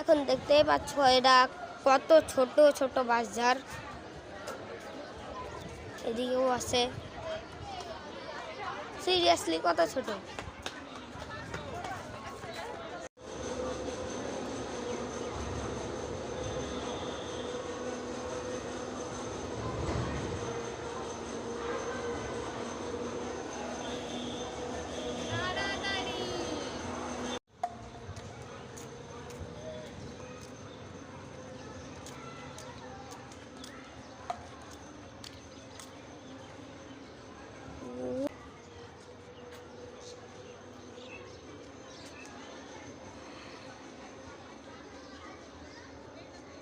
এখন দেখতে পাচ্ছ এটা কত ছোট ছোট বাঁশঝার এদিকেও আছে। সিরিয়াসলি কত ছোট?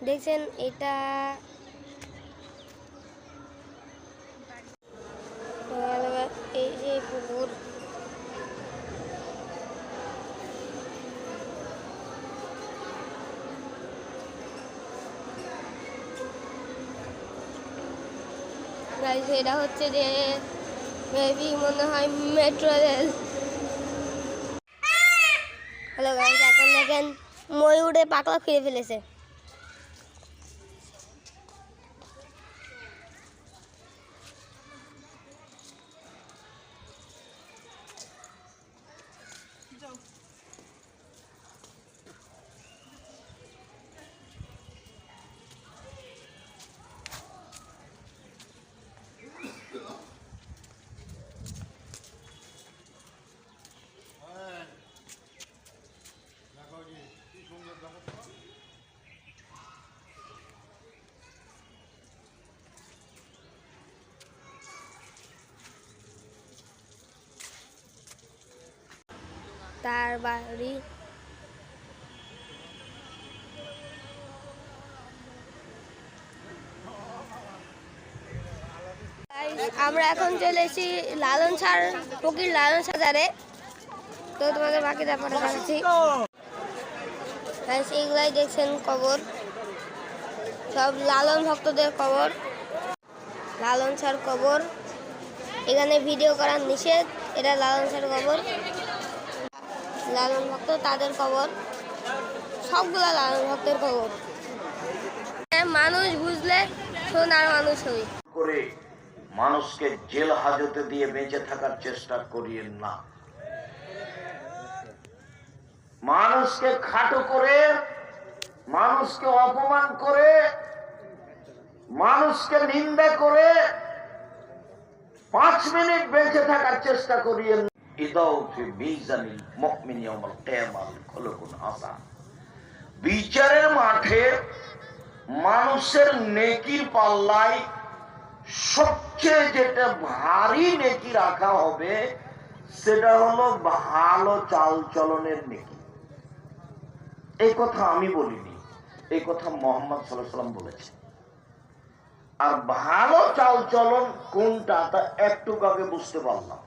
দেখছেন, এটা এই যে পুকুর এটা হচ্ছে যে মেবি মনে হয় মেট্রো রেল হ্যালো গাইস এখন দেখেন, ময়ূরে পাকলা ফিরে ফেলেছে। তার বাড়ি। আমরা এখন চলে এসেছি লালন সার ফকির লালন সাজারে তো তোমাদের বাকি ব্যাপারে Guys, এইগুলাই দেখছেন কবর। সব লালন ভক্তদের কবর। লালন সার কবর। এখানে ভিডিও করার নিষেধ। এটা লালন সার কবর। লালন ভক্ত, তাদের সবগুলা লালন ভক্তের কবর মানুষ বুঝলে সোনার মানুষ করে মানুষকে জেল হাজতে দিয়ে বেঁচে থাকার চেষ্টা করিয়েন না। মানুষকে খাটো করে, মানুষকে অপমান করে, মানুষকে নিন্দা করে, পাঁচ মিনিট বেঁচে থাকার চেষ্টা করিয়েন বিচারের মাঠে মানুষের নেকির পাল্লায় সবচেয়ে যেটা ভারী নেকি রাখা হবে, সেটা হলো ভালো চাল চলনের নেকি। এই কথা আমি বলিনি, এই কথা মোহাম্মদ সাল্লাম বলেছে আর ভালো চাল চলন কোনটা তা একটু আগে বুঝতে পারলাম।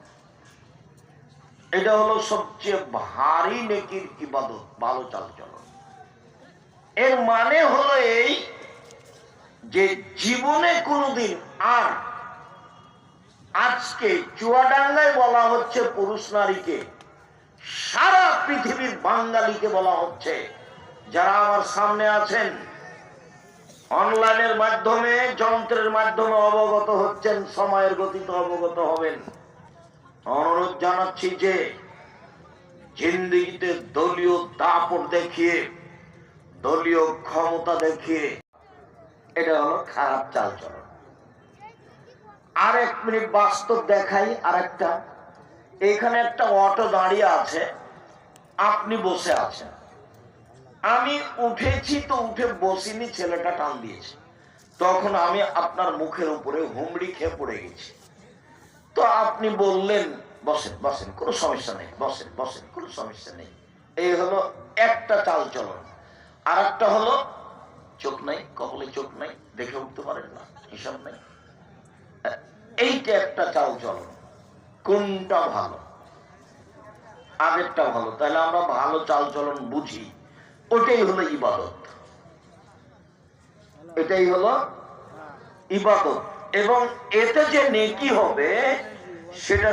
এটা হলো সবচেয়ে ভারী নেকির ইবাদত, ভালো চাল চলন এর মানে হলো এই যে জীবনে কোনোদিন আর আজকে চুয়াডাঙ্গায় বলা হচ্ছে পুরুষ নারীকে, সারা পৃথিবীর বাঙালিকে বলা হচ্ছে। যারা আমার সামনে আছেন, অনলাইনের মাধ্যমে, যন্ত্রের মাধ্যমে অবগত হচ্ছেন, সময়ের গতিতে অবগত হবেন। অনুরোধ জানাচ্ছি যে জিন্দিগিতে দলীয় দাপট দেখিয়ে, দলীয় ক্ষমতা দেখিয়ে, এটা হলো খারাপ চালচলন। আর এক মিনিট বাস্তব দেখাই আর একটা এখানে একটা অটো দাঁড়িয়ে আছে, আপনি বসে আছেন। আমি উঠেছি তো উঠে বসিনি, ছেলেটা টান দিয়েছে। তখন আমি আপনার মুখের উপরে হুমড়ি খেয়ে পড়ে গেছি। তো আপনি বললেন, বসেন বসেন, কোনো সমস্যা নেই, বসেন বসেন, কোনো সমস্যা নেই। এই হলো একটা চাল চলন আর একটা হলো, চোখ নাই, কপালে চোখ নাই, দেখে উঠতে পারেন না, হিসাব নাই। এইটা একটা চাল চলন কোনটা ভালো? আগেরটা ভালো। তাহলে আমরা ভালো চাল চলন বুঝি। ওটাই হলো ইবাদত। এটাই হলো ইবাদত। এবং এতে যে নেকি হবে সেটা